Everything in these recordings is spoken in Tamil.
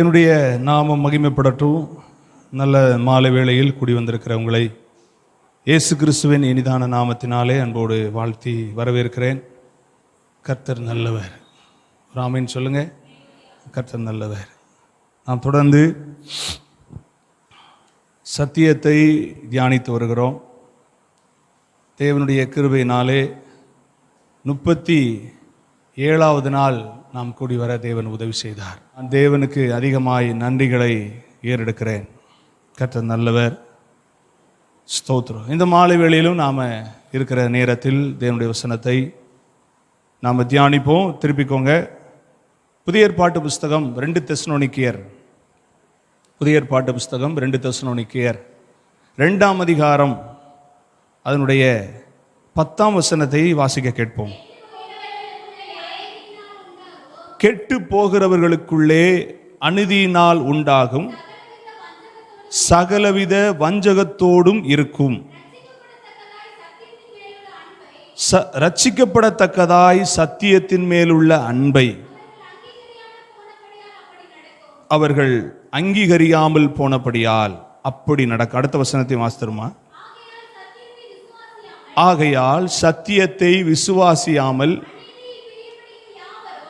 என்னுடைய நாமம் மகிமைப்படட்டும். நல்ல மாலை வேளையில் கூடி வந்திருக்கிற உங்களை இயேசு கிறிஸ்துவின் இனிதான நாமத்தினாலே அன்போடு வாழ்த்தி வரவேற்கிறேன். கர்த்தர் நல்லவர். ராமின் சொல்லுங்க. கர்த்தர் நல்லவர். நாம் தொடர்ந்து சத்தியத்தை தியானித்து வருகிறோம். தேவனுடைய கிருபையினாலே முப்பத்தி ஏழாவது நாள் நாம் கூடி வர தேவன் உதவி செய்தார். நான் தேவனுக்கு அதிகமாய் நன்றிகளை ஏறெடுக்கிறேன். கத்த நல்லவர். ஸ்தோத்திரம். இந்த மாலை வேளையிலும் நாம் இருக்கிற நேரத்தில் தேவனுடைய வசனத்தை நாம் தியானிப்போம். திருப்பிக்கோங்க. புதிய ஏற்பாட்டு புஸ்தகம் ரெண்டு தெஸ்னோனிக்கியர் புதிய ஏற்பாட்டு புஸ்தகம் ரெண்டு தெஸ்னோனிக்கியர் ரெண்டாம் அதிகாரம். அதனுடைய பத்தாம் வசனத்தை வாசிக்க கேட்போம். கெட்டு போகிறவர்களுக்குள்ளே அநீதியினால் உண்டாகும். சகலவித வஞ்சகத்தோடும் இருக்கும். ச ரட்சிக்கப்படத்தக்கதாய் சத்தியத்தின் மேலுள்ள அன்பை அவர்கள் அங்கீகரியாமல் போனபடியால் அப்படி நடக்க. அடுத்த வசனத்தை மாஸ்தருமா ஆகையால் சத்தியத்தை விசுவாசியாமல்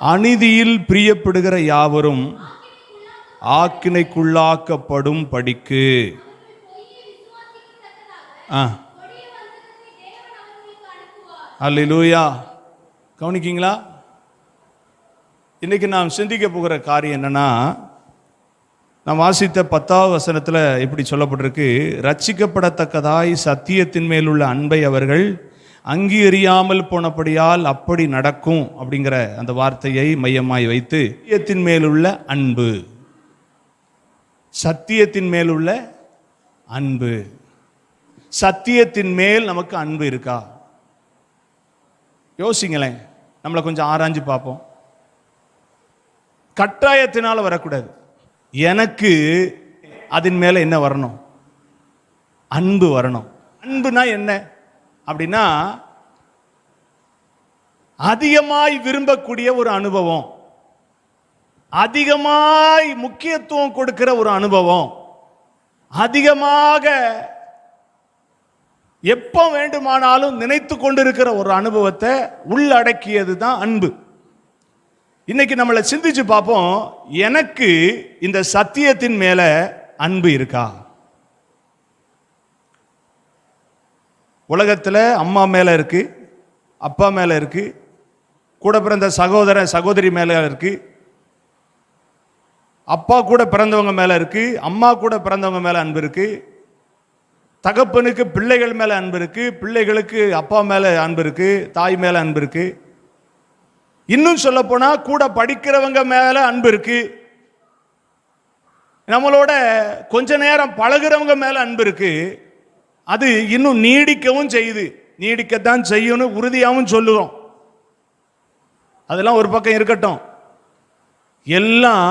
அநீதியில் பிரியப்படுகிற யாவரும் ஆக்கினைக்குள்ளாக்கப்படும் படிக்கு. ஆ. அல்லேலூயா. கவனிக்கீங்களா? இன்னைக்கு நாம் சிந்திக்க போகிற காரியம் என்னன்னா நாம் வாசித்த பத்தாவது வசனத்தில் இப்படி சொல்லப்பட்டிருக்கு ரட்சிக்கப்படத்தக்கதாய் சத்தியத்தின் மேலுள்ள அன்பை அவர்கள் அங்கீகரியாமல் போனபடியால் அப்படி நடக்கும் அப்படிங்கிற அந்த வார்த்தையை மையமாய் வைத்து சத்தியத்தின் மேலுள்ள அன்பு. சத்தியத்தின் மேலுள்ள அன்பு. சத்தியத்தின் மேல் நமக்கு அன்பு இருக்கா? யோசிங்களேன். நம்மளை கொஞ்சம் ஆராய்ஞ்சு பார்ப்போம். கட்டாயத்தினால் வரக்கூடாது. எனக்கு அதன் மேல என்ன வரணும்? அன்பு வரணும். அன்புனா என்ன? அப்படின்னா அதிகமாய் விரும்பக்கூடிய ஒரு அனுபவம். அதிகமாய் முக்கியத்துவம் கொடுக்கிற ஒரு அனுபவம். அதிகமாக எப்போ வேண்டுமானாலும் நினைத்து கொண்டிருக்கிற ஒரு அனுபவத்தை உள்ளடக்கியது தான் அன்பு. இன்னைக்கு நம்மளை சிந்திச்சு பார்ப்போம் எனக்கு இந்த சத்தியத்தின் மேல அன்பு இருக்கா? உலகத்தில் அம்மா மேலே இருக்குது அப்பா மேலே இருக்குது கூட பிறந்த சகோதர சகோதரி மேலே இருக்குது அப்பா கூட பிறந்தவங்க மேலே இருக்குது அம்மா கூட பிறந்தவங்க மேலே அன்பு இருக்குது தகப்பனுக்கு பிள்ளைகள் மேலே அன்பு இருக்குது பிள்ளைகளுக்கு அப்பா மேலே அன்பு இருக்குது தாய் மேலே அன்பு இருக்குது இன்னும் சொல்லப்போனால் கூட படிக்கிறவங்க மேலே அன்பு இருக்குது நம்மளோட கொஞ்ச நேரம் பழகுறவங்க மேலே அன்பு இருக்குது அது இன்னும் நீடிக்கவும் செய்யுது. நீடிக்கத்தான் செய்யணும் உறுதியாகவும் சொல்லுவோம் அதெல்லாம் ஒரு பக்கம் இருக்கட்டும். எல்லாம்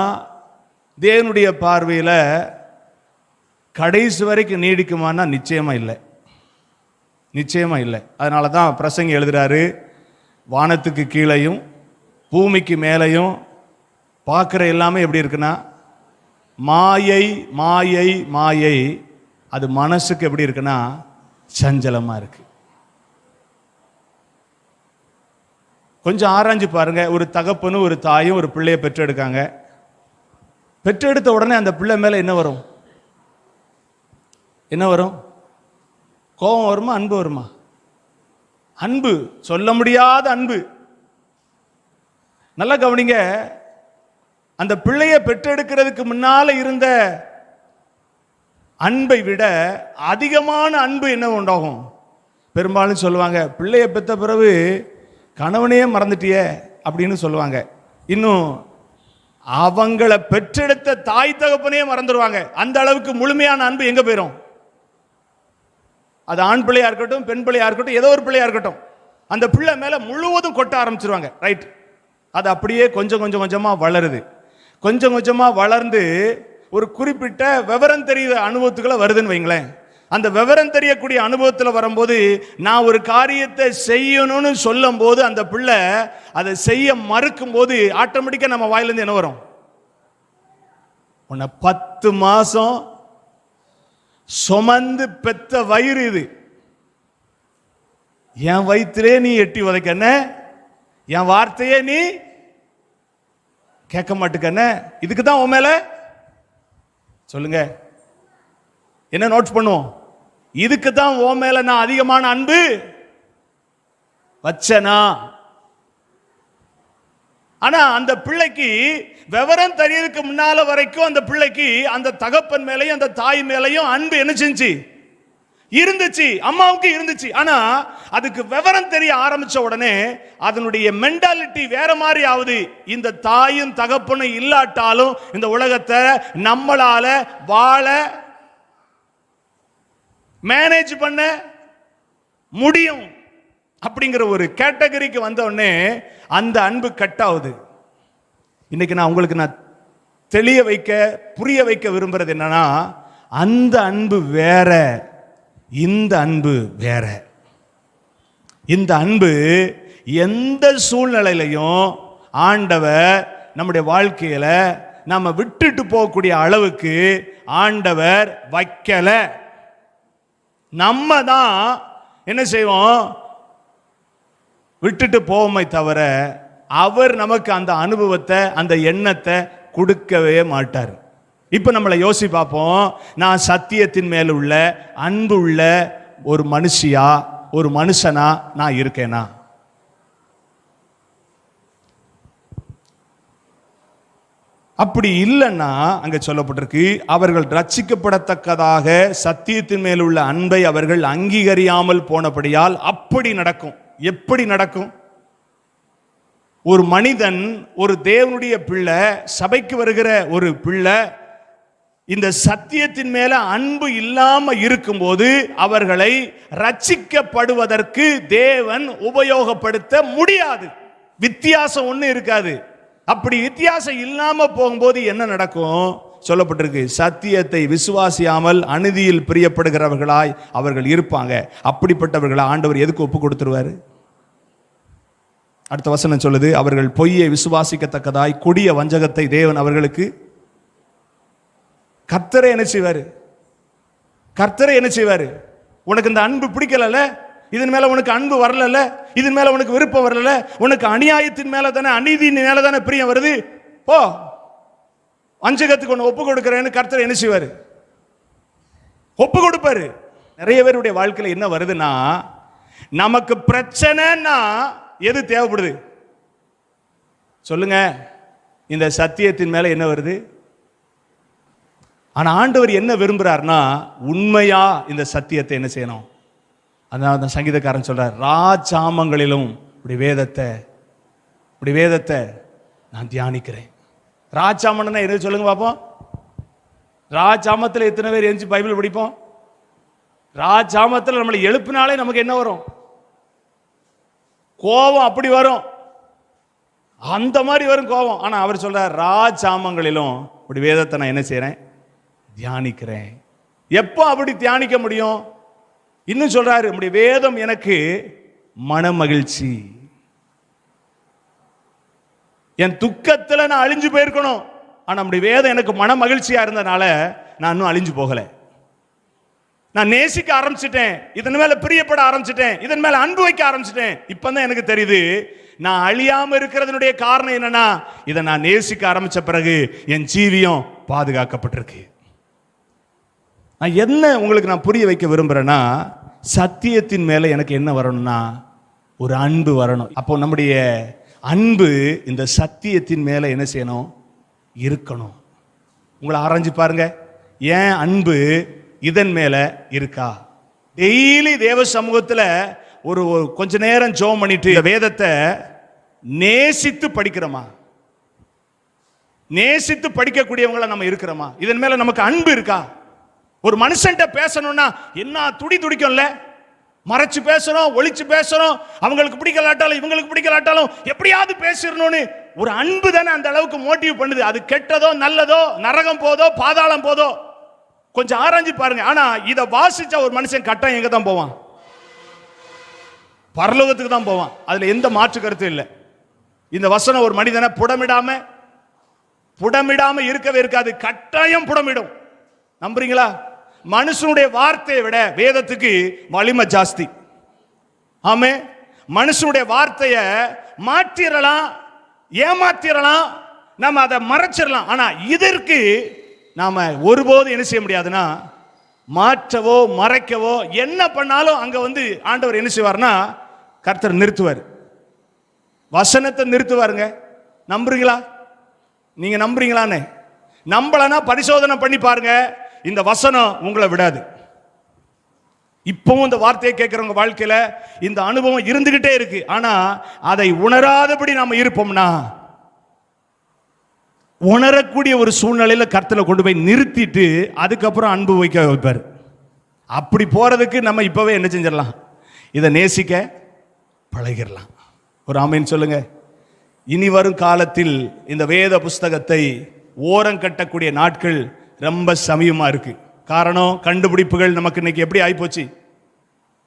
தேவனுடைய பார்வையில் கடைசி வரைக்கும் நீடிக்குமானா நிச்சயமாக இல்லை. நிச்சயமாக இல்லை. அதனால தான் பிரசங்க எழுதுறாரு வானத்துக்கு கீழேயும் பூமிக்கு மேலேயும் பார்க்குற எல்லாமே எப்படி இருக்குன்னா மாயை மாயை மாயை அது மனசுக்கு எப்படி இருக்குன்னா சஞ்சலமாக இருக்கு. கொஞ்சம் ஆராய்ஞ்சு பாருங்க. ஒரு தகப்பனும் ஒரு தாயும் ஒரு பிள்ளையை பெற்றெடுக்காங்க. பெற்றெடுத்த உடனே அந்த பிள்ளை மேலே என்ன வரும்? என்ன வரும்? கோபம் வருமா? அன்பு வருமா? அன்பு. சொல்ல முடியாத அன்பு. நல்லா கவனிங்க. அந்த பிள்ளையை பெற்றெடுக்கிறதுக்கு முன்னால இருந்த அன்பை விட அதிகமான அன்பு என்ன உண்டாகும்? பெரும்பாலும் சொல்லுவாங்க பிள்ளையை பெற்ற பிறகு கணவனையே மறந்துட்டியே அப்படின்னு சொல்லுவாங்க. இன்னும் அவங்கள பெற்றெடுத்த தாய் தகப்பனையே மறந்துடுவாங்க அந்த அளவுக்கு முழுமையான அன்பு எங்க போயிடும் அது ஆண் பிள்ளையா இருக்கட்டும் பெண் பிள்ளையா இருக்கட்டும் ஏதோ ஒரு பிள்ளையா இருக்கட்டும். அந்த பிள்ளை மேல முழுவதும் கொட்ட ஆரம்பிச்சிருவாங்க. ரைட் அது அப்படியே கொஞ்சம் கொஞ்சம் கொஞ்சமா வளருது. கொஞ்சம் கொஞ்சமா வளர்ந்து ஒரு குறிப்பிட்ட விவரம் தெரியுத அனுபவத்துக்குள்ளே வருதுன்னு வைங்களேன். அந்த விவரம் தெரியக்கூடிய அனுபவத்தில் வரும்போது நான் ஒரு காரியத்தை செய்யணும்னு சொல்லும் போது அந்த பிள்ளை அதை செய்ய மறுக்கும் போது ஆட்டோமேட்டிக்காக நம்ம வாயிலேருந்து என்ன வரும்? உன்னை பத்து மாதம் சுமந்து பெத்த வயிறு இது. என் வயிற்றுலே நீ எட்டி உதைக்கண்ண என் வார்த்தையே நீ கேட்க மாட்டுக்கண்ண இதுக்கு தான் உன் மேலே சொல்லுங்க. என்ன நோட்ஸ் பண்ணுவோம்? இதுக்கு தான் உன் மேல நான் அதிகமான அன்பு. வச்சனா? ஆனா அந்த பிள்ளைக்கு விவரம் தெரியறதுக்கு முன்னால வரைக்கும் அந்த பிள்ளைக்கு அந்த தகப்பன் மேலையும் அந்த தாய் மேலையும் அன்பு என்ன செஞ்சு? இருந்துச்சு அம்மாவுக்கு இருந்துச்சு. ஆனா அதுக்கு விவரம் தெரிய ஆரம்பிச்ச உடனே அதனுடைய மென்டாலிட்டி வேற மாதிரி ஆகுது. இந்த தாயும் தகப்பனும் இல்லாட்டாலும் இந்த உலகத்தை நம்மளால வாழ மேனேஜ் பண்ண முடியும் அப்படிங்கிற ஒரு கேட்டகரிக்கு வந்த உடனே அந்த அன்பு கட் ஆகுது. இன்னைக்கு நான் உங்களுக்கு நான் தெளிய வைக்க புரிய வைக்க விரும்புறது என்னன்னா அந்த அன்பு வேற. இந்த அன்பு வேற. இந்த அன்பு எந்த சூழ்நிலையிலையும் ஆண்டவர் நம்முடைய வாழ்க்கையில் நம்ம விட்டுட்டு போகக்கூடிய அளவுக்கு ஆண்டவர் வைக்கல. நம்ம தான் என்ன செய்வோம்? விட்டுட்டு போவோமே தவிர அவர் நமக்கு அந்த அனுபவத்தை அந்த எண்ணத்தை கொடுக்கவே மாட்டார். இப்போ நம்மளை யோசி பார்ப்போம். நான் சத்தியத்தின் மேல உள்ள அன்பு உள்ள ஒரு மனுஷியா ஒரு மனுஷனா நான் இருக்கேனா? அப்படி இல்லைன்னா அங்கே சொல்லப்பட்டிருக்கு அவர்கள் ரட்சிக்கப்படத்தக்கதாக சத்தியத்தின் மேல் உள்ள அன்பை அவர்கள் அங்கீகரியாமல் போனபடியால் அப்படி நடக்கும். எப்படி நடக்கும்? ஒரு மனிதன் ஒரு தேவனுடைய பிள்ளை சபைக்கு வருகிற ஒரு பிள்ளை இந்த சத்தியத்தின் மேல அன்பு இல்லாம இருக்கும்போது அவர்களை ரட்சிக்கப்படுவதற்கு தேவன் உபயோகப்படுத்த முடியாது. வித்தியாசம் ஒன்றும் இருக்காது. அப்படி வித்தியாசம் இல்லாம போகும்போது என்ன நடக்கும்? சொல்லப்பட்டிருக்கு சத்தியத்தை விசுவாசியாமல் அநீதியில் பிரியப்படுகிறவர்களாய் அவர்கள் இருப்பாங்க. அப்படிப்பட்டவர்களை ஆண்டவர் எதுக்கு ஒப்பு கொடுத்துருவாரு? அடுத்த வசனம் சொல்லுது அவர்கள் பொய்யை விசுவாசிக்கத்தக்கதாய் கொடிய வஞ்சகத்தை தேவன் அவர்களுக்கு கர்த்தரை என்ன செய்வார்? கர்த்தரை என்ன செய்வார்? உனக்கு இந்த அன்பு பிடிக்கலல்ல? இதன் மேல உனக்கு அன்பு வரலல்ல? இதன் மேல உனக்கு விருப்பம் வரல உனக்கு அநியாயத்தின் மேல தானே அநீதியின் மேல தானே பிரியம் வருது? போ. வஞ்சகத்துக்கு ஒன்று ஒப்பு கொடுக்குறேன்னு கர்த்தர் என்ன செய்வார்? ஒப்பு கொடுப்பாரு. நிறைய பேருடைய வாழ்க்கையில் என்ன வருதுன்னா நமக்கு பிரச்சனைன்னா எது தேவைப்படுது? சொல்லுங்க. இந்த சத்தியத்தின் மேல என்ன வருது? ஆனால் ஆண்டவர் என்ன விரும்புகிறார்னா உண்மையா இந்த சத்தியத்தை என்ன செய்யணும்? அதனால அந்த சங்கீதக்காரன் சொல்கிறார் ராஜாமங்களிலும் இப்படி வேதத்தை இப்படி வேதத்தை நான் தியானிக்கிறேன். ராஜாமன்னா எது சொல்லுங்க பார்ப்போம் ராஜாமத்தில் எத்தனை பேர் எந்திச்சு பைபிள் படிப்போம்? ராஜாமத்தில் நம்மளை எழுப்பினாலே நமக்கு என்ன வரும்? கோபம் அப்படி வரும். அந்த மாதிரி வரும் கோபம். ஆனால் அவர் சொல்கிறார் ராஜாமங்களிலும் இப்படி வேதத்தை நான் என்ன செய்கிறேன் தியானிக்கிறேன். எப்போ அப்படி தியானிக்க முடியும்? இன்னும் சொல்றாரு நம்முடைய வேதம் எனக்கு மன மகிழ்ச்சி என் துக்கத்தில் நான் அழிஞ்சு போயிருக்கணும். ஆனால் நம்முடைய வேதம் எனக்கு மன மகிழ்ச்சியாக இருந்தனால நான் இன்னும் அழிஞ்சு போகலை. நான் நேசிக்க ஆரம்பிச்சிட்டேன். இதன் மேல பிரியப்பட ஆரம்பிச்சிட்டேன். இதன் மேல அன்பு வைக்க ஆரம்பிச்சிட்டேன். இப்பதான் எனக்கு தெரியுது நான் அழியாம இருக்கிறதுனுடைய காரணம் என்னன்னா இதை நான் நேசிக்க ஆரம்பிச்ச பிறகு என் ஜீவியம் பாதுகாக்கப்பட்டிருக்கு. நான் என்ன உங்களுக்கு நான் புரிய வைக்க விரும்புகிறேன்னா சத்தியத்தின் மேலே எனக்கு என்ன வரணும்னா ஒரு அன்பு வரணும். அப்போ நம்முடைய அன்பு இந்த சத்தியத்தின் மேலே என்ன செய்யணும்? இருக்கணும். உங்களை ஆராய்ஞ்சு பாருங்க. ஏன் அன்பு இதன் மேலே இருக்கா? டெய்லி தேவ சமூகத்தில் ஒரு கொஞ்ச நேரம் ஜோம் பண்ணிட்டு இந்த வேதத்தை நேசித்து படிக்கிறோமா? நேசித்து படிக்கக்கூடியவங்களா நம்ம இருக்கிறோமா? இதன் மேலே நமக்கு அன்பு இருக்கா? ஒரு மனுஷன்ட்ட பேசணும்னா என்ன துடி துடிக்கும்ல? மறைச்சு பேசுறோம் ஒழிச்சு பேசுறோம் அவங்களுக்கு பிடிக்கலாட்டாலும் இவங்களுக்கு பிடிக்கலாட்டாலும் எப்படியாவது பேசிடணும்னு ஒரு அன்பு தானே அந்த அளவுக்கு மோட்டிவ் பண்ணுது. அது கெட்டதோ நல்லதோ நரகம் போதோ பாதாளம் போதோ? கொஞ்சம் ஆராய்ஞ்சு பாருங்க. ஆனா இதை வாசிச்ச ஒரு மனுஷன் கட்டம் எங்க தான் போவான்? பரலோகத்துக்கு தான் போவான். அதுல எந்த மாற்று கருத்தும் இல்லை. இந்த வசனம் ஒரு மனிதனை புடமிடாம புடமிடாம இருக்கவே இருக்காது. கட்டாயம் புடமிடும். நம்புறீங்களா? மனுஷனுடைய வார்த்தையை விட வேதத்துக்கு வலிமை ஜாஸ்தி. ஆமே மனுஷனுடைய வார்த்தையை மாற்றிடலாம் ஏமாத்திரலாம் நம்ம அதை மறைச்சிடலாம். ஆனா இதற்கு நாம ஒருபோதும் என்ன செய்ய முடியாதுன்னா மாற்றவோ மறைக்கவோ என்ன பண்ணாலும் அங்க வந்து ஆண்டவர் என்ன செய்வார்னா கர்த்தர் நிறுத்துவார். வசனத்தை நிறுத்துவாருங்க. நம்புறீங்களா? நீங்க நம்புறீங்களான்னு. நம்பலன்னா பரிசோதனை பண்ணி பாருங்க. இந்த வசனம் உங்களை விடாது. இப்பவும் இந்த வார்த்தையை கேட்குறவங்க வாழ்க்கையில் இந்த அனுபவம் இருந்துக்கிட்டே இருக்கு. ஆனால் அதை உணராதபடி நாம் இருப்போம்னா உணரக்கூடிய ஒரு சூழ்நிலையில் கருத்தில் கொண்டு போய் நிறுத்திட்டு அதுக்கப்புறம் அன்பு வைக்க வைப்பார். அப்படி போகிறதுக்கு நம்ம இப்போவே என்ன செஞ்சிடலாம்? இதை நேசிக்க பழகிடலாம். ஒரு ஆமைன்னு சொல்லுங்க. இனி வரும் காலத்தில் இந்த வேத புஸ்தகத்தை ஓரம் கட்டக்கூடிய நாட்கள் ரொம்ப சமயமாக இருக்கு. காரணம் கண்டுபிடிப்புகள் நமக்கு இன்னைக்கு எப்படி ஆகிப்போச்சு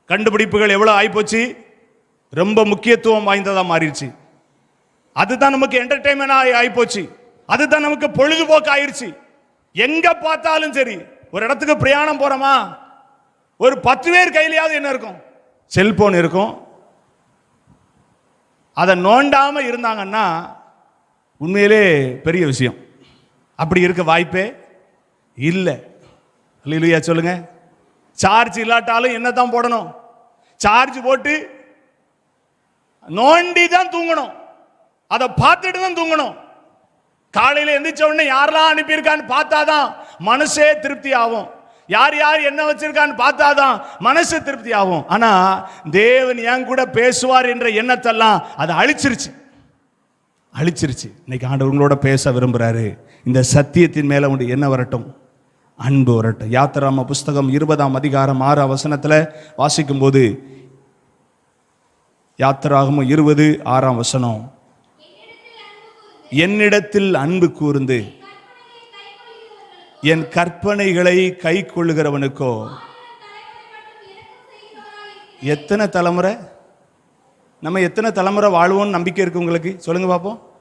கண்டுபிடிப்புகள் எவ்வளோ ஆகிப்போச்சு ரொம்ப முக்கியத்துவம் வாய்ந்ததாக மாறிடுச்சு. அதுதான் நமக்கு என்டர்டைன்மெண்ட் ஆகி அதுதான் நமக்கு பொழுதுபோக்கு ஆயிடுச்சு எங்க பார்த்தாலும் சரி ஒரு இடத்துக்கு பிரயாணம் போறோமா? ஒரு பத்து பேர் கையிலேயாவது என்ன இருக்கும்? செல்போன் இருக்கும். அதை நோண்டாமல் இருந்தாங்கன்னா உண்மையிலே பெரிய விஷயம். அப்படி இருக்க வாய்ப்பே இல்லை. இல்லையா சொல்லுங்க. சார்ஜ் இல்லாட்டாலும் என்ன தான் போடணும்? சார்ஜ் போட்டு நோண்டி தான் தூங்கணும். அதை பார்த்துட்டு தான் தூங்கணும். காலையில் எந்திரிச்ச உடனே யாரெல்லாம் அனுப்பியிருக்கான்னு பார்த்தாதான் மனசே திருப்தி ஆகும் யார் யார் என்ன வச்சிருக்கான்னு பார்த்தாதான் மனசு திருப்தி ஆகும் ஆனா தேவன் என் கூட பேசுவார் என்ற எண்ணத்தெல்லாம் அதை அழிச்சிருச்சு. அழிச்சிருச்சு. இன்னைக்கு ஆண்டவர்களோட பேச விரும்புறாரு. இந்த சத்தியத்தின் மேல உண்டு என்ன வரட்டும். அன்பு வரட்டும் யாத்திராம புஸ்தகம் இருபதாம் அதிகாரம் ஆறு வசனத்தில் வாசிக்கும் போது யாத்திராகமும் இருபது ஆறாம் வசனம் என்னிடத்தில் அன்பு கூர்ந்து என் கற்பனைகளை கை கொள்ளுகிறவனுக்கோ எத்தனை தலைமுறை? நம்ம எத்தனை தலைமுறை வாழ்வோம்னு நம்பிக்கை இருக்கு உங்களுக்கு? சொல்லுங்க பார்ப்போம்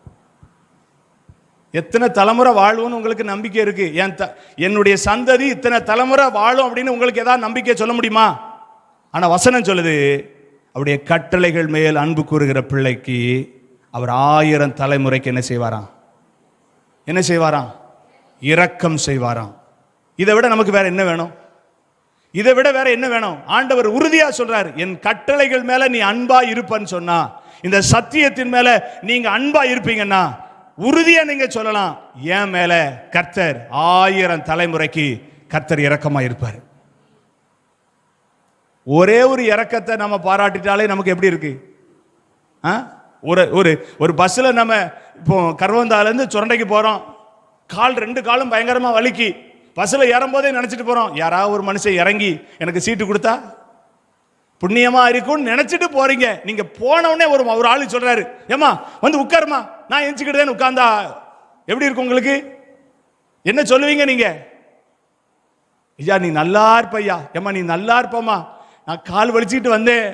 எத்தனை தலைமுறை வாழ்வும்னு உங்களுக்கு நம்பிக்கை இருக்கு? என் த என்னுடைய சந்ததி இத்தனை தலைமுறை வாழும் அப்படின்னு உங்களுக்கு ஏதாவது நம்பிக்கை சொல்ல முடியுமா? ஆனால் வசனம் சொல்லுது அவருடைய கட்டளைகள் மேல் அன்பு கூறுகிற பிள்ளைக்கு அவர் ஆயிரம் தலைமுறைக்கு என்ன செய்வாராம்? என்ன செய்வாராம்? இரக்கம் செய்வாராம். இதை விட நமக்கு வேற என்ன வேணும்? இதை விட வேற என்ன வேணும்? ஆண்டவர் உறுதியா சொல்றாரு என் கட்டளைகள் மேல நீ அன்பா இருப்பன்னு சொன்னா இந்த சத்தியத்தின் மேல நீங்க அன்பா இருப்பீங்கன்னா உறுதியா நீங்க சொல்லலாம். என் மேல கர்த்தர் ஆயிரம் தலைமுறைக்கு கர்த்தர் இறக்கமாக இருப்பார். ஒரே ஒரு இறக்கத்தை நம்ம பாராட்டிட்டாலே நமக்கு எப்படி இருக்கு? ஆ? ஒரு ஒரு ஒரு பஸ்ஸில் நம்ம இப்போ கருவந்தாலேருந்து சுரண்டைக்கு போகிறோம் கால் ரெண்டு காலும் பயங்கரமாக வலிக்கு. பஸ்ஸில் ஏறும்போதே நினச்சிட்டு போகிறோம் யாராவது ஒரு மனுஷன் இறங்கி எனக்கு சீட்டு கொடுத்தா? புண்ணியமா இருக்கும்னு நினைச்சிட்டு போறீங்க. நீங்க போனவுடனே ஒரு ஒரு ஆள் சொல்றாரு ஏமா வந்து உட்காருமா நான் எஞ்சிக்கிட்டேன்னு உட்கார்ந்தா எப்படி இருக்கும் உங்களுக்கு? என்ன சொல்லுவீங்க நீங்க? ஐயா நீ நல்லா இருப்பையா ஏம்மா நீ நல்லா இருப்பம்மா. நான் கால் வலிச்சுக்கிட்டு வந்தேன்.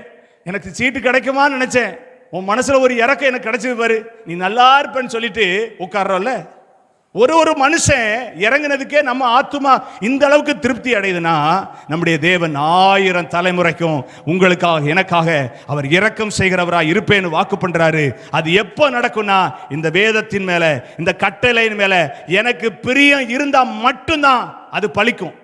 எனக்கு சீட்டு கிடைக்குமான்னு நினைச்சேன். உன் மனசுல ஒரு இறக்கம் எனக்கு கிடைச்சது பாரு. நீ நல்லா இருப்பேன்னு சொல்லிட்டு உட்கார்றோம்ல ஒரு ஒரு மனுஷன் இறங்குனதுக்கே நம்ம ஆத்மா இந்த அளவுக்கு திருப்தி அடையுதுன்னா நம்முடைய தேவன் ஆயிரம் தலைமுறைக்கும் உங்களுக்காக எனக்காக அவர் இரக்கம் செய்கிறவராக இருப்பேன்னு வாக்கு பண்ணுறாரு அது எப்போ நடக்கும்னா இந்த வேதத்தின் மேலே இந்த கட்டளையின் மேலே எனக்கு பிரியம் இருந்தால் மட்டும்தான் அது பழிக்கும்.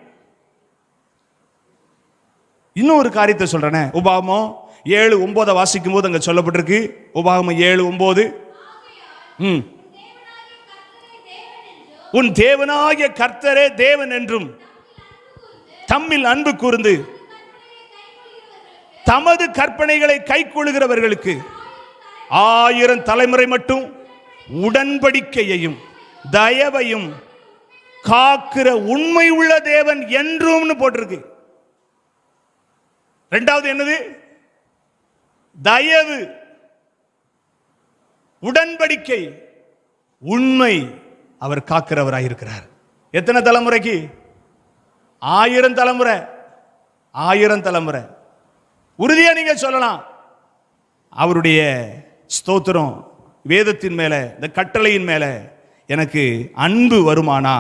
இன்னும் ஒரு காரியத்தை சொல்கிறேனே உபாகமம் ஏழு ஒம்போதை வாசிக்கும் போது அங்கே சொல்லப்பட்டிருக்கு. உபாகமம் ஏழு ஒம்போது. ம். உன் தேவனாகிய கர்த்தரே தேவன் என்றும் தம்மில் அன்பு கூர்ந்து தமது கற்பனைகளை கைக்கொள்கிறவர்களுக்கு ஆயிரம் தலைமுறை மட்டும் உடன்படிக்கையையும் தயவையும் காக்கிற உண்மை உள்ள தேவன் என்றும்னு போட்டிருக்கு. ரெண்டாவது என்னது? தயவு உடன்படிக்கை உண்மை. அவர் காக்கிறவராய் இருக்கிறார் எத்தனை தலைமுறைக்கு? ஆயிரம் தலைமுறை. ஆயிரம் தலைமுறை. உறுதியாக நீங்கள் சொல்லலாம். அவருடைய ஸ்தோத்திரம் வேதத்தின் மேலே இந்த கட்டளையின் மேலே எனக்கு அன்பு வருமானா?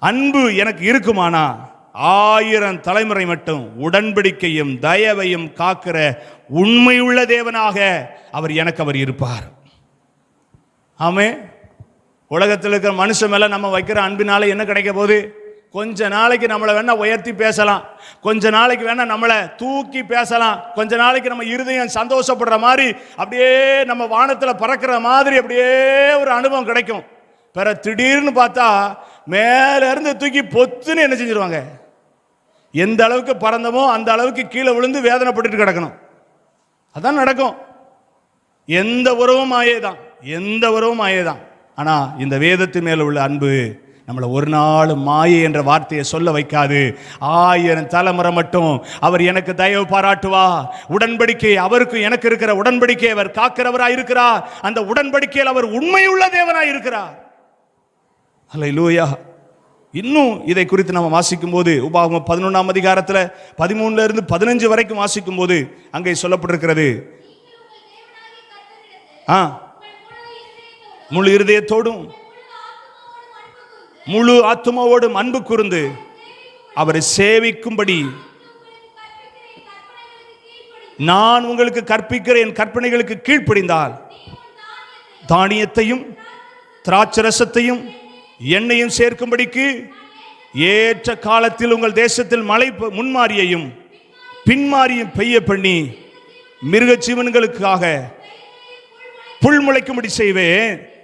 அன்பு எனக்கு இருக்குமானா? ஆயிரம் தலைமுறை மட்டும் உடன்படிக்கையும் தயவையும் காக்கிற உண்மையுள்ள தேவனாக அவர் எனக்கு அவர் இருப்பார். ஆமே உலகத்தில் இருக்கிற மனுஷன் மேலே நம்ம வைக்கிற அன்பினால என்ன கிடைக்க போகுது? கொஞ்ச நாளைக்கு நம்மளை வேணா உயர்த்தி பேசலாம். கொஞ்ச நாளைக்கு வேணா நம்மளை தூக்கி பேசலாம். கொஞ்ச நாளைக்கு நம்ம இருதயம் சந்தோஷப்படுற மாதிரி அப்படியே நம்ம வானத்தில் பறக்கிற மாதிரி அப்படியே ஒரு அனுபவம் கிடைக்கும். பிற திடீர்னு பார்த்தா மேலேருந்து தூக்கி பொத்துன்னு என்ன செஞ்சிருவாங்க? எந்த அளவுக்கு பறந்தமோ அந்த அளவுக்கு கீழே விழுந்து வேதனைப்பட்டுட்டு கிடக்கணும். அதான் நடக்கும். எந்த உறவும் ஆயே தான் எந்த உறவும் ஆயே தான் ஆனால் இந்த வேதத்தின் மேல் உள்ள அன்பு நம்மளை ஒரு நாள் மாயை என்ற வார்த்தையை சொல்ல வைக்காது. ஆயிரம் தலைமுறை மட்டும் அவர் எனக்கு தயவு பாராட்டுவா. உடன்படிக்கை அவருக்கு எனக்கு இருக்கிற உடன்படிக்கை அவர் காக்கிறவராக இருக்கிறார். அந்த உடன்படிக்கையில் அவர் உண்மையுள்ள தேவனாக இருக்கிறார். அல்லேலூயா. இன்னும் இதை குறித்து நம்ம வாசிக்கும் போது உபாகம் பதினொன்றாம் அதிகாரத்தில் பதிமூணுல இருந்து பதினஞ்சு வரைக்கும் வாசிக்கும் போது அங்கே சொல்லப்பட்டிருக்கிறது. ஆ. முழு இருதயத்தோடும் முழு ஆத்மாவோடும் அன்பு கூர்ந்து அவரை சேவிக்கும்படி நான் உங்களுக்கு கற்பிக்கிற என் கற்பனைகளுக்கு கீழ்ப்படிந்தால் தானியத்தையும் திராட்சரசத்தையும் எண்ணெயும் சேர்க்கும்படிக்கு ஏற்ற காலத்தில் உங்கள் தேசத்தில் மழை முன்மாறியையும் முன்மாரியையும் பின்மாரியும் பெய்ய பண்ணி மிருக ஜீவன்களுக்காக புல் முளைக்கும்படி செய்வேன்.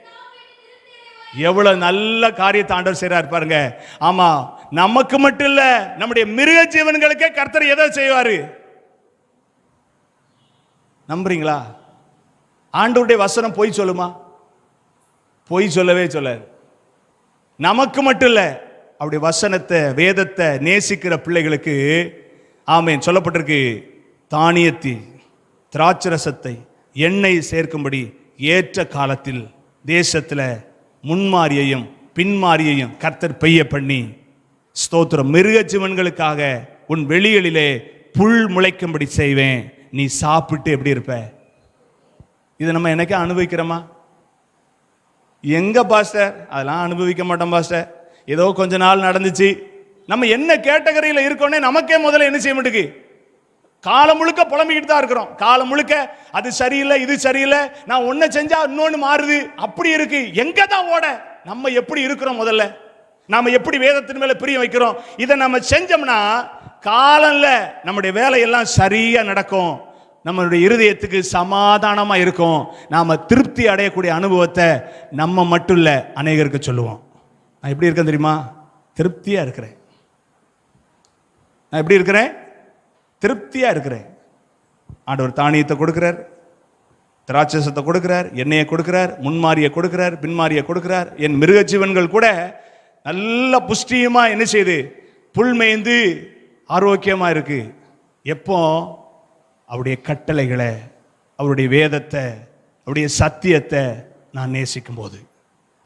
எவ்வளவு நல்ல காரியத்தை ஆண்டவர் செய்றார் பாருங்க. ஆமா நமக்கு மட்டும் இல்ல நம்முடைய மிருக ஜீவன்களுக்கே கர்த்தர் எதை செய்வாரு? நம்புறீங்களா? ஆண்டவருடைய வசனம் பொய் சொல்லுமா? பொய் சொல்லவே சொல்லாது. நமக்கு மட்டும் இல்ல அப்படி வசனத்தை வேதத்தை நேசிக்கிற பிள்ளைகளுக்கு ஆமேன் சொல்லப்பட்டிருக்கு தானியத்தி திராட்சரசத்தை எண்ணெய் சேர்க்கும்படி ஏற்ற காலத்தில் தேசத்தில் முன்மாரியையும் பின்மாரியையும் கர்த்தர் பெய்ய பண்ணி. ஸ்தோத்திரம். மிருக ஜீவன்களுக்காக உன் வெளிகளிலே புல் முளைக்கும்படி செய்வேன். நீ சாப்பிட்டு எப்படி இருப்ப? இதை நம்ம எனக்கே அனுபவிக்கிறோமா? எங்க பாஸ்டர்? அதெல்லாம் அனுபவிக்க மாட்டோம் பாஸ்டர். ஏதோ கொஞ்ச நாள் நடந்துச்சு. நம்ம என்ன கேட்டகரியில் இருக்கோன்னே நமக்கே முதல்ல என்ன செய்ய மாட்டேங்குது? காலம் முழுக்க புலம்பிக்கிட்டு தான் இருக்கிறோம். காலம் முழுக்க அது சரியில்லை இது சரியில்லை நான் ஒன்ன செஞ்சா இன்னொன்னு மாறுது. அப்படி இருக்கு. எங்க தான் ஓட? நம்ம எப்படி இருக்கிறோம் முதல்ல? நாம எப்படி வேதத்தின் மேல பிரிய வைக்கிறோம்? இதை நம்ம செஞ்சோம்னா காலம்ல நம்முடைய வேலையெல்லாம் சரியா நடக்கும். நம்மளுடைய இருதயத்துக்கு சமாதானமா இருக்கும். நாம திருப்தி அடையக்கூடிய அனுபவத்தை நம்ம மட்டும் இல்லை அநேகருக்கு சொல்லுவோம். நான் எப்படி இருக்கேன் தெரியுமா? திருப்தியா இருக்கிறேன். நான் எப்படி இருக்கிறேன்? திருப்தியாக இருக்கிறேன். ஆண்டவர் தானியத்தை கொடுக்குறார். திராட்சசத்தை கொடுக்குறார். எண்ணெயை கொடுக்குறார். முன்மாரியை கொடுக்குறார். பின்மாரியை கொடுக்குறார். என் மிருக ஜீவன்கள் கூட நல்ல புஷ்டியமாக என்ன செய்யுது புல் மேய்ந்து ஆரோக்கியமா இருக்கு. எப்போ? அவருடைய கட்டளைகளை அவருடைய வேதத்தை அவருடைய சத்தியத்தை நான் நேசிக்கும் போது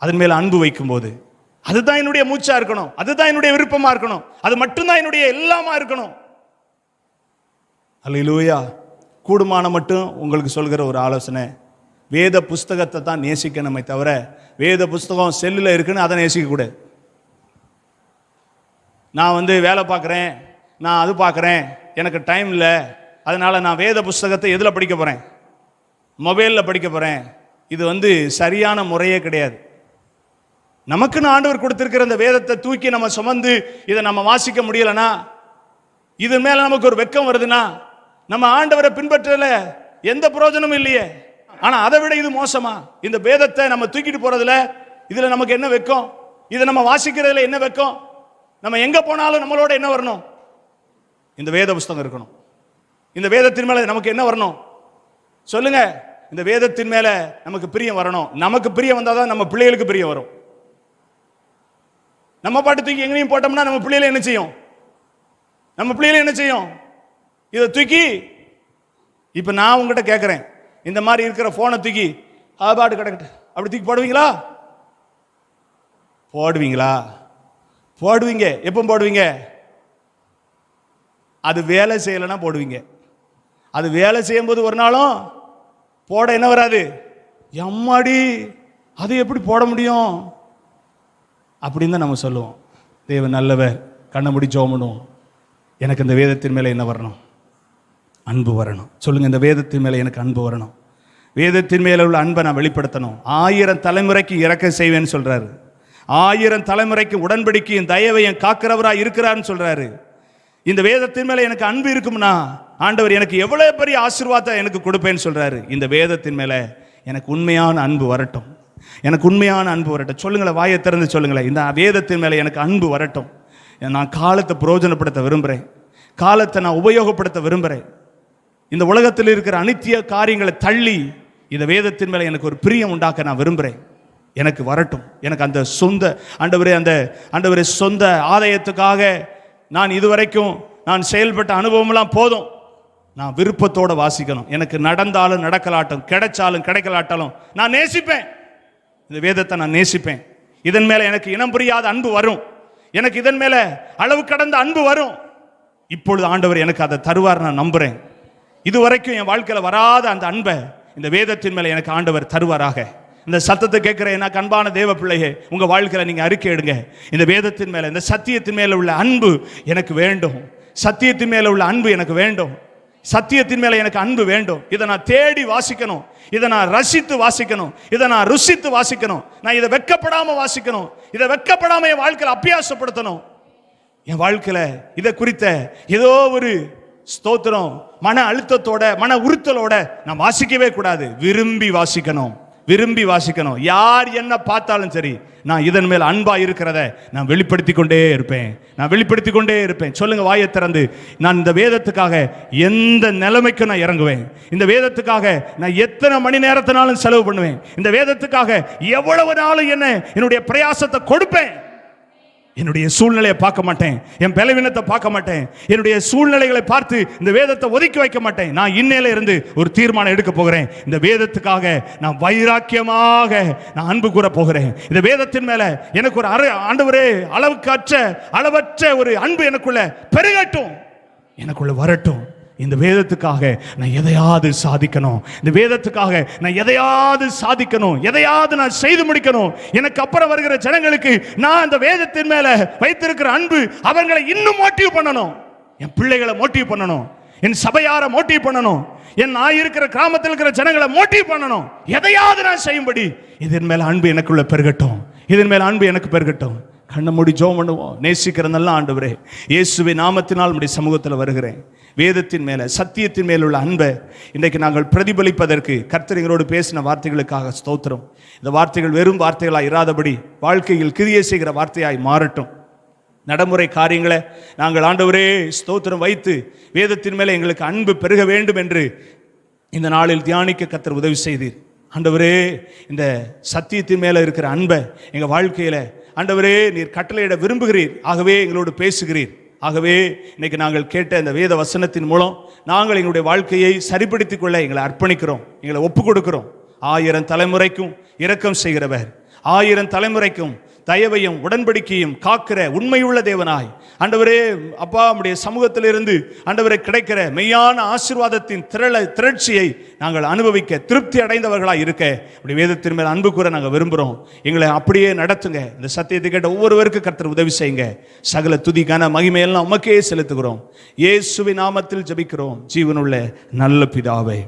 அதன் மேல் அன்பு வைக்கும் போது அதுதான் என்னுடைய மூச்சா இருக்கணும். அதுதான் என்னுடைய விருப்பமா இருக்கணும். அது மட்டும்தான் என்னுடைய எல்லாமா இருக்கணும். அல்லேலூயா கூடுமான மட்டும் உங்களுக்கு சொல்கிற ஒரு ஆலோசனை. வேத புஸ்தகத்தை தான் நேசிக்கணுமே தவிர வேத புஸ்தகம் செல்லில் இருக்குன்னு அதை நேசிக்கக்கூடாது. நான் வந்து வேலை பார்க்குறேன் நான் அது பார்க்குறேன் எனக்கு டைம் இல்லை அதனால் நான் வேத புஸ்தகத்தை எதில் படிக்க போகிறேன் மொபைலில் படிக்க போகிறேன் இது வந்து சரியான முறையே கிடையாது. நமக்குன்னு ஆண்டவர் கொடுத்துருக்கிற இந்த வேதத்தை தூக்கி நம்ம சுமந்து இதை நம்ம வாசிக்க முடியலனா இது மேலே நமக்கு ஒரு வெக்கம் வருதுன்னா நம்ம ஆண்டவரை பின்பற்றல எந்த பிரயோஜனமும் இல்லையே. ஆனா அதை விட இது மோசமா? இந்த வேதத்தை நம்ம தூக்கிட்டு போறதுல இதுல நமக்கு என்ன வெக்கம்? இதை நம்ம வாசிக்கிறதுல என்ன வெக்கம்? நம்ம எங்க போனாலும் நம்மளோட என்ன வரணும்? இந்த வேத புஸ்தகம் இருக்கணும். இந்த வேதத்தின் மேல நமக்கு என்ன வரணும்? சொல்லுங்க. இந்த வேதத்தின் மேல நமக்கு பிரியம் வரணும். நமக்கு பிரியம் வந்தாதான் நம்ம பிள்ளைகளுக்கு பிரியம் வரும். நம்ம பாட்டு தூக்கி எங்கேயும் போட்டோம்னா நம்ம பிள்ளைகளை என்ன செய்யும்? நம்ம பிள்ளைகளை என்ன செய்யும்? இதை தூக்கி இப்போ நான் உங்ககிட்ட கேட்குறேன் இந்த மாதிரி இருக்கிற ஃபோனை தூக்கி ஆபாடு கிடக்கட்டு அப்படி தூக்கி போடுவீங்களா? போடுவீங்களா? போடுவீங்க. எப்போ போடுவீங்க? அது வேலை செய்யலைன்னா போடுவீங்க. அது வேலை செய்யும்போது ஒரு நாளும் போட என்ன வராது? எம்மாடி அது எப்படி போட முடியும்? அப்படின்னு தான் நம்ம சொல்லுவோம். தேவன் நல்லவர். கண்ணை முடி ஜெபம் எனக்கு இந்த வேதத்தின் மேலே என்ன வரணும்? அன்பு வரணும். சொல்லுங்கள் இந்த வேதத்தின் மேலே எனக்கு அன்பு வரணும். வேதத்தின் மேலே உள்ள அன்பை நான் வெளிப்படுத்தணும். ஆயிரம் தலைமுறைக்கு இறக்க செய்வேன்னு சொல்கிறாரு ஆயிரம் தலைமுறைக்கு உடன்படிக்கையும் தயவையும் காக்கிறவராக இருக்கிறாருன்னு சொல்கிறாரு இந்த வேதத்தின் மேலே எனக்கு அன்பு இருக்கும்னா ஆண்டவர் எனக்கு எவ்வளோ பெரிய ஆசீர்வாதம் எனக்கு கொடுப்பேன்னு சொல்கிறாரு இந்த வேதத்தின் மேலே எனக்கு உண்மையான அன்பு வரட்டும். எனக்கு உண்மையான அன்பு வரட்டும். சொல்லுங்களேன் வாயை திறந்து சொல்லுங்களேன். இந்த வேதத்தின் மேலே எனக்கு அன்பு வரட்டும். நான் காலத்தை பிரயோஜனப்படுத்த விரும்புகிறேன் காலத்தை நான் உபயோகப்படுத்த விரும்புகிறேன் இந்த உலகத்தில் இருக்கிற அனித்திய காரியங்களை தள்ளி இந்த வேதத்தின் மேலே எனக்கு ஒரு பிரியம் உண்டாக்க நான் விரும்புகிறேன் எனக்கு வரட்டும். எனக்கு அந்த சொந்த ஆண்டவரே அந்த ஆண்டவரே சொந்த ஆதாயத்துக்காக நான் இதுவரைக்கும் நான் செயல்பட்ட அனுபவம்லாம் போதும். நான் விருப்பத்தோடு வாசிக்கணும். எனக்கு நடந்தாலும் நடக்கலாட்டும் கிடைச்சாலும் கிடைக்கலாட்டாலும் நான் நேசிப்பேன். இந்த வேதத்தை நான் நேசிப்பேன். இதன் மேலே எனக்கு இனம் புரியாத அன்பு வரும். எனக்கு இதன் மேலே அளவு கடந்த அன்பு வரும். இப்பொழுது ஆண்டவர் எனக்கு அதை தருவார் நான் நம்புகிறேன் இதுவரைக்கும் என் வாழ்க்கையில் வராத அந்த அன்பை இந்த வேதத்தின் மேலே எனக்கு ஆண்டவர் தருவாராக. இந்த சத்தத்தை கேட்குற எனக்கு அன்பான தேவ பிள்ளையே உங்கள் வாழ்க்கையில் நீங்கள் அறிக்கை எடுங்க. இந்த வேதத்தின் மேலே இந்த சத்தியத்தின் மேலே உள்ள அன்பு எனக்கு வேண்டும். சத்தியத்தின் மேலே உள்ள அன்பு எனக்கு வேண்டும். சத்தியத்தின் மேலே எனக்கு அன்பு வேண்டும். இதை நான் தேடி வாசிக்கணும். இதை நான் ரசித்து வாசிக்கணும். இதை நான் ருசித்து வாசிக்கணும். நான் இதை வெக்கப்படாமல் வாசிக்கணும். இதை வெக்கப்படாமல் என் வாழ்க்கையில் அபியாசப்படுத்தணும். என் வாழ்க்கையில் இதை குறித்த ஏதோ ஒரு ஸ்தோத்திரம். மன அழுத்தத்தோட மன உறுத்தலோட நான் வாசிக்கவே கூடாது. விரும்பி வாசிக்கணும். விரும்பி வாசிக்கணும். யார் என்ன பார்த்தாலும் சரி நான் இதன் மேல் அன்பா இருக்கிறத நான் வெளிப்படுத்தி கொண்டே இருப்பேன். நான் வெளிப்படுத்தி கொண்டே இருப்பேன். சொல்லுங்க வாயை திறந்து. நான் இந்த வேதத்துக்காக எந்த நிலைமைக்கும் நான் இறங்குவேன். இந்த வேதத்துக்காக நான் எத்தனை மணி நேரத்தினாலும் செலவு பண்ணுவேன். இந்த வேதத்துக்காக எவ்வளவு நாளும் என்ன என்னுடைய பிரயாசத்தை கொடுப்பேன். என்னுடைய சூழ்நிலையை பார்க்க மாட்டேன். என் பலவீனத்தை பார்க்க மாட்டேன். என்னுடைய சூழ்நிலைகளை பார்த்து இந்த வேதத்தை ஒதுக்கி வைக்க மாட்டேன். நான் இன்னையில இருந்து ஒரு தீர்மானம் எடுக்க போகிறேன். இந்த வேதத்துக்காக நான் வைராக்கியமாக நான் அன்பு கூற போகிறேன். இந்த வேதத்தின் மேல எனக்கு ஒரு அரை ஆண்டவரே அளவுக்கற்ற அளவற்ற ஒரு அன்பு எனக்குள்ள பெருகட்டும். எனக்குள்ள வரட்டும். இந்த வேதத்துக்காக நான் எதையாவது சாதிக்கணும். இந்த வேதத்துக்காக நான் எதையாவது சாதிக்கணும். எதையாவது நான் செய்து முடிக்கணும். எனக்கு அப்புறம் வருகிற ஜனங்களுக்கு நான் அந்த வேதத்தின் மேல வைத்திருக்கிற அன்பு அவங்களை இன்னும் மோட்டிவ் பண்ணணும். என் பிள்ளைகளை மோட்டிவ் பண்ணணும். என் சபையார மோட்டிவ் பண்ணணும். என் நான் இருக்கிற கிராமத்தில் இருக்கிற ஜனங்களை மோட்டிவ் பண்ணணும். எதையாவது நான் செய்யும்படி. இதன் மேல அன்பு எனக்குள்ள பெருகட்டும். இதன் மேல அன்பு எனக்கு பெருகட்டும். கண்ணை மூடி ஜோம் பண்ணுவோம் நேசிக்கிற நல்ல ஆண்டவரே. இயேசுவை நாமத்தினால் நம்முடைய சமூகத்தில் வருகிறேன். வேதத்தின் மேலே சத்தியத்தின் மேல் உள்ள அன்பை இன்றைக்கு நாங்கள் பிரதிபலிப்பதற்கு கர்த்தர் பேசின வார்த்தைகளுக்காக ஸ்தோத்திரம். இந்த வார்த்தைகள் வெறும் வார்த்தைகளாக இராதபடி வாழ்க்கையில் கிரியை செய்கிற வார்த்தையாய் மாறட்டும். நடைமுறை காரியங்களை நாங்கள் ஆண்டவரே ஸ்தோத்திரம் வைத்து வேதத்தின் மேலே எங்களுக்கு அன்பு பெருக வேண்டும் என்று இந்த நாளில் தியானிக்க கத்தர் உதவி செய்தீர். ஆண்டவரே இந்த சத்தியத்தின் மேலே இருக்கிற அன்பை எங்கள் வாழ்க்கையில் ஆண்டவரே நீர் கட்டளையிட விரும்புகிறீர். ஆகவே எங்களோடு பேசுகிறீர். ஆகவே இன்னைக்கு நாங்கள் கேட்ட இந்த வேத வசனத்தின் மூலம் நாங்கள் எங்களுடைய வாழ்க்கையை சரிப்படுத்திக் கொள்ள எங்களை அர்ப்பணிக்கிறோம். எங்களை ஒப்பு கொடுக்கிறோம். ஆயிரம் தலைமுறைக்கும் இரக்கம் செய்கிறவர். ஆயிரம் தலைமுறைக்கும் தயவையும் உடன்படிக்கையும் காக்கிற உண்மையுள்ள தேவனாய். ஆண்டவரே அப்பா நம்முடைய சமூகத்திலிருந்து ஆண்டவரே கிடைக்கிற மெய்யான ஆசீர்வாதத்தின் திரள திரட்சியை நாங்கள் அனுபவிக்க திருப்தி அடைந்தவர்களாக இருக்க. அப்படி வேதத்தின் மேல் அன்பு கூற நாங்கள் விரும்புகிறோம் எங்களை அப்படியே நடத்துங்க. இந்த சத்தியத்தை கேட்ட ஒவ்வொருவருக்கும் கர்த்தர் உதவி செய்யுங்க. சகல துதி கன மகிமையெல்லாம் உமக்கே செலுத்துகிறோம். இயேசுவி நாமத்தில் ஜெபிக்கிறோம். ஜீவனுள்ள நல்ல பிதாவே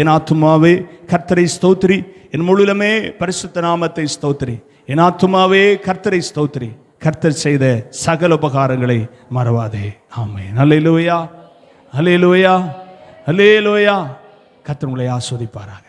என் ஆத்துமாவே கர்த்தரை ஸ்தோத்திரி. என் முழுலமே பரிசுத்த நாமத்தை ஸ்தோத்திரி. என் ஆத்துமாவே கர்த்தரை ஸ்தோத்ரி கர்த்தர் செய்த சகல உபகாரங்களை மறவாதே. ஆமே நல்ல லோயா அலே லோயா அலே லோயா கர்த்தர் உங்களை ஆஸ்வதிப்பாராக.